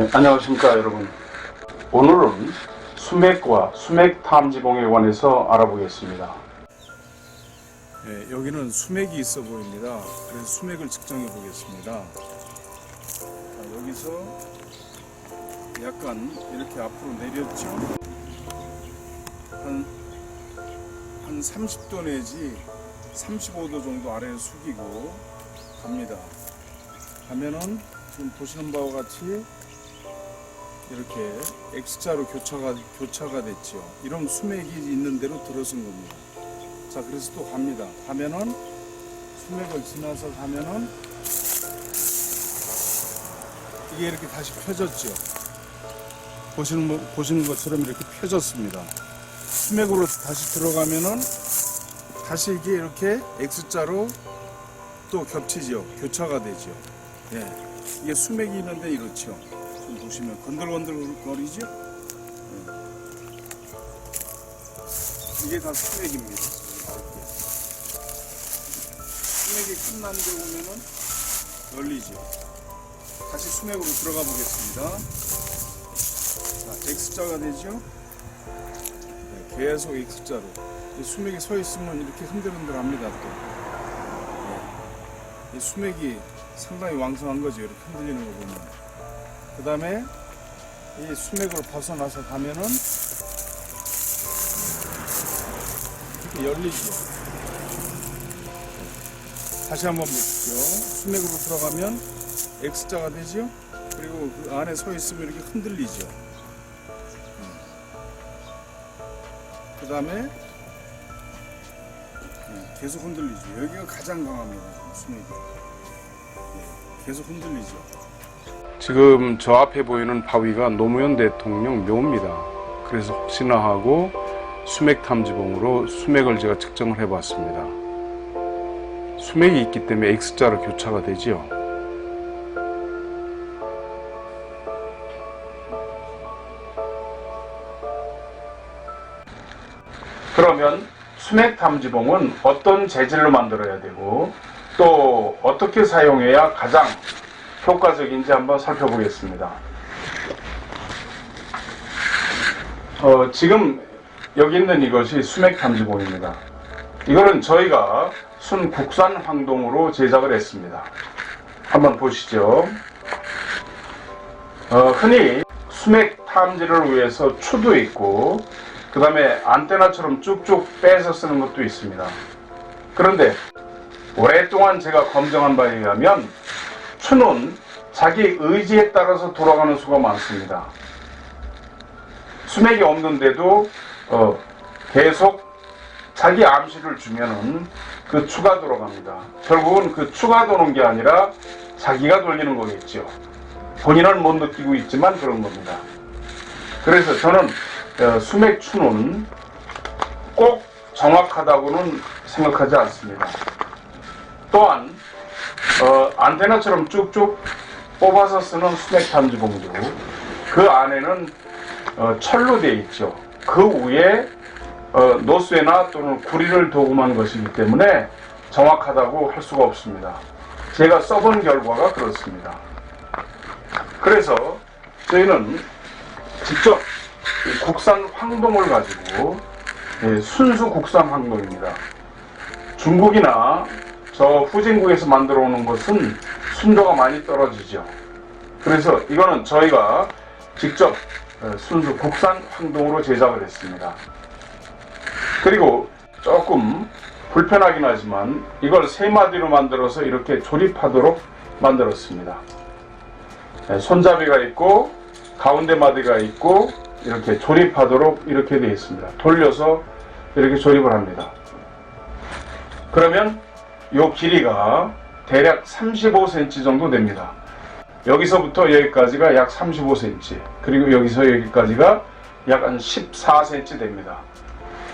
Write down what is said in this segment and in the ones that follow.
네, 안녕하십니까 여러분. 오늘은 수맥과 수맥 탐지봉에 관해서 알아보겠습니다. 네, 여기는 수맥이 있어 보입니다. 그래서 수맥을 측정해 보겠습니다. 자, 여기서 약간 이렇게 앞으로 내렸죠. 한, 한 30도 내지 35도 정도 아래에 숙이고 갑니다. 가면은 지금 보시는 바와 같이 이렇게 X자로 교차가, 교차가 됐죠. 이런 수맥이 있는 대로 들어선 겁니다. 자, 그래서 또 갑니다. 가면은 수맥을 지나서 가면은 이게 이렇게 다시 펴졌죠. 보시는 거- 보시는 것처럼 이렇게 펴졌습니다. 수맥으로 다시 들어가면은 다시 이게 이렇게 X자로 또 겹치죠. 교차가 되죠. 예. 이게 수맥이 있는데 이렇죠. 보시면 건들건들 거리죠. 예. 이게 다 수맥입니다. 수맥이 끝난 데 보면은 열리죠. 다시 수맥으로 들어가 보겠습니다. 자, X자가 되죠. 네, 계속 X자로. 이 수맥이 서 있으면 이렇게 흔들흔들 합니다. 또. 네. 이 수맥이 상당히 왕성한 거죠. 이렇게 흔들리는 거 보면. 그 다음에 이 수맥으로 벗어나서 가면은 이렇게 열리죠. 다시 한번 보십시오. 수맥으로 들어가면 X자가 되죠. 그리고 그 안에 서 있으면 이렇게 흔들리죠. 그 다음에 계속 흔들리죠. 여기가 가장 강합니다. 수맥이. 네, 계속 흔들리죠. 지금 저 앞에 보이는 바위가 노무현 대통령 묘입니다. 그래서 혹시나 하고 수맥 탐지봉으로 수맥을 제가 측정을 해봤습니다. 수맥이 있기 때문에 X자로 교차가 되지요. 그러면 수맥 탐지봉은 어떤 재질로 만들어야 되고 또 어떻게 사용해야 가장 효과적인지 한번 살펴보겠습니다. 어, 지금 여기 있는 이것이 수맥 탐지봉입니다. 이거는 저희가 순 국산 황동으로 제작을 했습니다. 한번 보시죠. 어, 흔히 수맥 탐지를 위해서 추도 있고 그 다음에 안테나처럼 쭉쭉 빼서 쓰는 것도 있습니다. 그런데 오랫동안 제가 검증한 바에 의하면 추는 자기 의지에 따라서 돌아가는 수가 많습니다. 수맥이 없는데도 어, 계속 자기 암시를 주면은 그 추가 돌아갑니다. 결국은 그 추가 도는 게 아니라 자기가 돌리는 거겠죠. 본인은 못 느끼고 있지만 그런 겁니다. 그래서 저는 어, 수맥 추는 꼭 정확하다고는 생각하지 않습니다. 또한 어, 안테나처럼 쭉쭉 뽑아서 쓰는 수맥 탐지봉도 그 안에는 어, 철로 되어 있죠. 그 위에 어, 노쇠나 또는 구리를 도금한 것이기 때문에 정확하다고 할 수가 없습니다. 제가 써본 결과가 그렇습니다. 그래서 저희는 직접 이 국산 황동을 가지고 예, 순수 국산 황동입니다. 중국이나 저 후진국에서 만들어 오는 것은 순도가 많이 떨어지죠. 그래서 이거는 저희가 직접 어, 순수 국산 황동으로 제작을 했습니다. 그리고 조금 불편하긴 하지만 이걸 세 마디로 만들어서 이렇게 조립하도록 만들었습니다. 네, 손잡이가 있고 가운데 마디가 있고 이렇게 조립하도록 이렇게 되어 있습니다. 돌려서 이렇게 조립을 합니다. 그러면 이 길이가 대략 35cm 정도 됩니다. 여기서부터 여기까지가 약 35cm, 그리고 여기서 여기까지가 약 한 14cm 됩니다.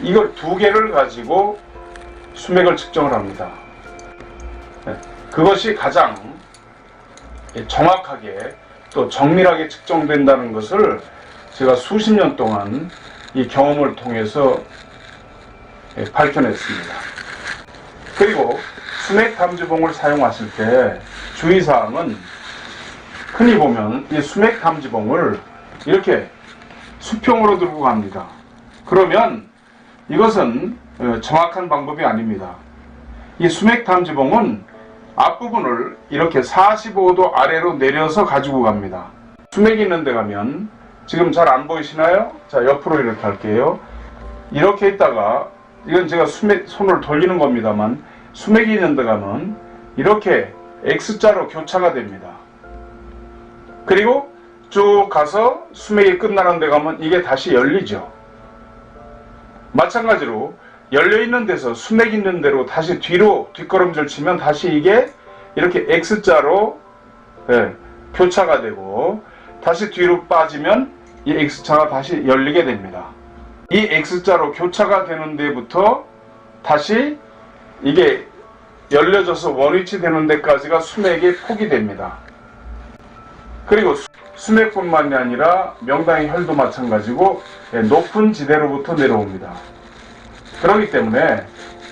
이걸 두 개를 가지고 수맥을 측정을 합니다. 네, 그것이 가장 정확하게 또 정밀하게 측정된다는 것을 제가 수십 년 동안 이 경험을 통해서 예, 밝혀냈습니다. 그리고 수맥 탐지봉을 사용하실 때 주의사항은 흔히 보면 이 수맥 탐지봉을 이렇게 수평으로 들고 갑니다. 그러면 이것은 어, 정확한 방법이 아닙니다. 이 수맥 탐지봉은 앞부분을 이렇게 45도 아래로 내려서 가지고 갑니다. 수맥이 있는 데 가면 지금 잘 안 보이시나요? 자, 옆으로 이렇게 할게요. 이렇게 있다가 이건 제가 수맥, 손을 돌리는 겁니다만 수맥이 가면 이렇게 X자로 교차가 됩니다. 그리고 쭉 가서 수맥이 끝나는 데 가면 이게 다시 열리죠. 마찬가지로 열려 있는 데서 수맥 있는 대로 다시 뒤로 뒷걸음질 치면 다시 이게 이렇게 X자로 예, 교차가 되고 다시 뒤로 빠지면 이 X자가 다시 열리게 됩니다. 이 X자로 교차가 되는 데부터 다시 이게 열려져서 원위치 되는 데까지가 수맥의 폭이 됩니다. 그리고 수- 수맥뿐만이 아니라 명당의 혈도 마찬가지고 예, 높은 지대로부터 내려옵니다. 그렇기 때문에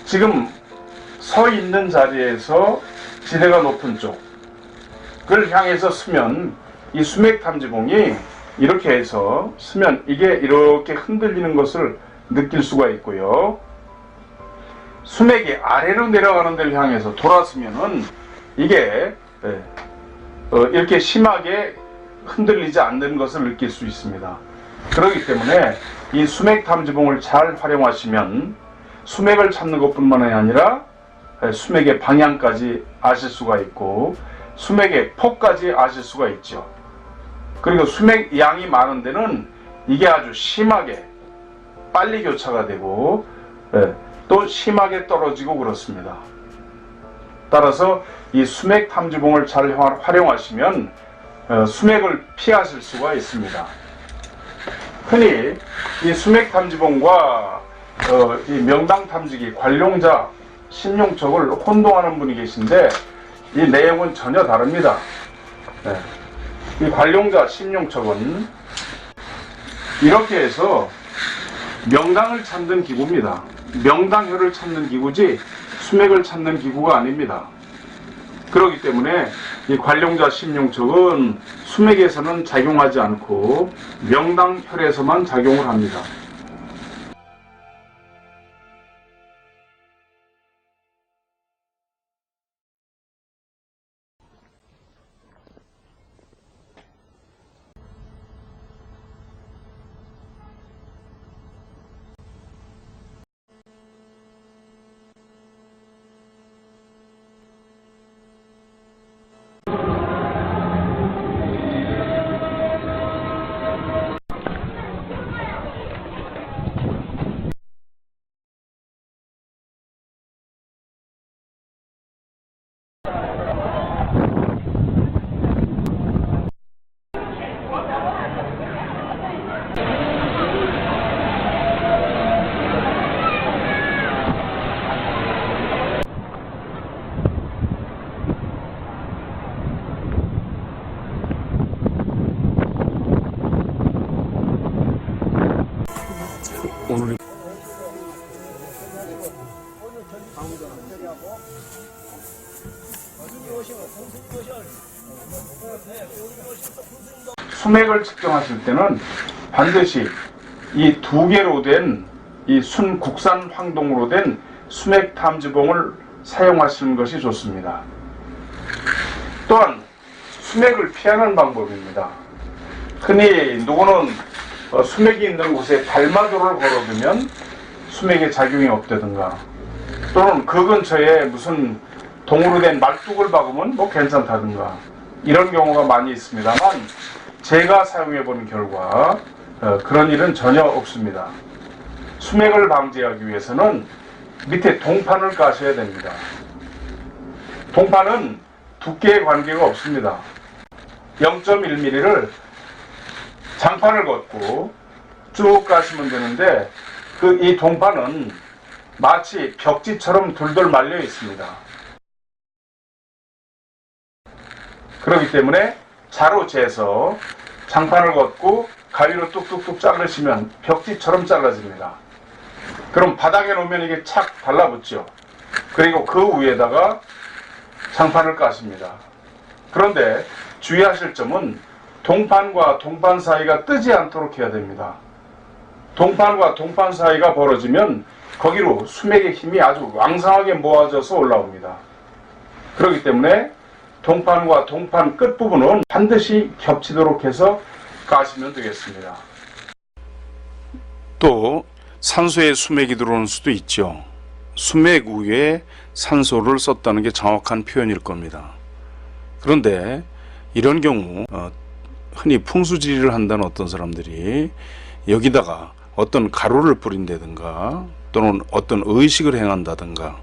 지금 서 있는 자리에서 지대가 높은 쪽을 향해서 쓰면 이 수맥 탐지봉이 이렇게 해서 쓰면 이게 이렇게 흔들리는 것을 느낄 수가 있고요. 수맥이 아래로 내려가는 데를 향해서 돌았으면은 이게 예, 어, 이렇게 심하게 흔들리지 않는 것을 느낄 수 있습니다. 그렇기 때문에 이 수맥 탐지봉을 잘 활용하시면 수맥을 찾는 것뿐만 아니라 예, 수맥의 방향까지 아실 수가 있고 수맥의 폭까지 아실 수가 있죠. 그리고 수맥 양이 많은 데는 이게 아주 심하게 빨리 교차가 되고 예, 또 심하게 떨어지고 그렇습니다. 따라서 이 수맥 탐지봉을 잘 화- 활용하시면 어, 수맥을 피하실 수가 있습니다. 흔히 이 수맥 탐지봉과 어, 이 명당 탐지기 관룡자 신용척을 혼동하는 분이 계신데 이 내용은 전혀 다릅니다. 네. 이 관룡자 신용척은 이렇게 해서 명당을 찾는 기구입니다. 명당혈을 찾는 기구지 수맥을 찾는 기구가 아닙니다. 그렇기 때문에 이 관룡자 신용척은 수맥에서는 작용하지 않고 명당혈에서만 작용을 합니다. 수맥을 측정하실 때는 반드시 이 두 개로 된 이 순 국산 황동으로 된 수맥 탐지봉을 사용하시는 것이 좋습니다. 또한 수맥을 피하는 방법입니다. 흔히 누구는 어, 수맥이 있는 곳에 달마도를 걸어두면 수맥에 작용이 없다든가 또는 그 근처에 무슨 동으로 된 말뚝을 박으면 뭐 괜찮다든가 이런 경우가 많이 있습니다만 제가 사용해 본 결과 어, 그런 일은 전혀 없습니다. 수맥을 방지하기 위해서는 밑에 동판을 까셔야 됩니다. 동판은 두께에 관계가 없습니다. 0.1mm를 장판을 걷고 쭉 가시면 되는데 그 이 동판은 마치 벽지처럼 둘둘 말려 있습니다. 그렇기 때문에 자로 재서 장판을 걷고 가위로 뚝뚝뚝 자르시면 벽지처럼 잘라집니다. 그럼 바닥에 놓으면 이게 착 달라붙죠. 그리고 그 위에다가 장판을 까십니다. 그런데 주의하실 점은 동판과 동판 사이가 뜨지 않도록 해야 됩니다. 동판과 동판 사이가 벌어지면 거기로 수맥의 힘이 아주 왕성하게 모아져서 올라옵니다. 그렇기 때문에 동판과 동판 끝부분은 반드시 겹치도록 해서 까시면 되겠습니다. 또 산소에 수맥이 들어오는 수도 있죠. 수맥 위에 산소를 썼다는 게 정확한 표현일 겁니다. 그런데 이런 경우 어, 흔히 풍수지리를 한다는 어떤 사람들이 여기다가 어떤 가루를 뿌린다든가 또는 어떤 의식을 행한다든가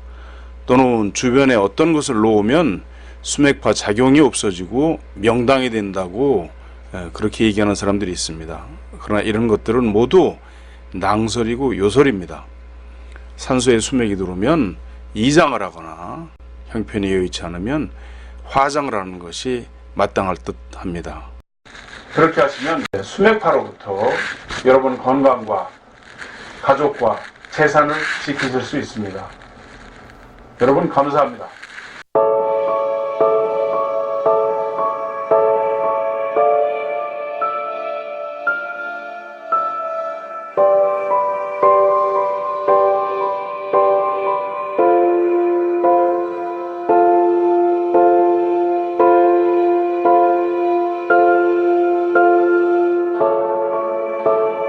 또는 주변에 어떤 것을 놓으면 수맥파 작용이 없어지고 명당이 된다고 예, 그렇게 얘기하는 사람들이 있습니다. 그러나 이런 것들은 모두 낭설이고 요설입니다. 산소에 수맥이 들어오면 이장을 하거나 형편이 여의치 않으면 화장을 하는 것이 마땅할 듯 합니다. 그렇게 하시면 수맥파로부터 여러분 건강과 가족과 재산을 지키실 수 있습니다. 여러분 감사합니다.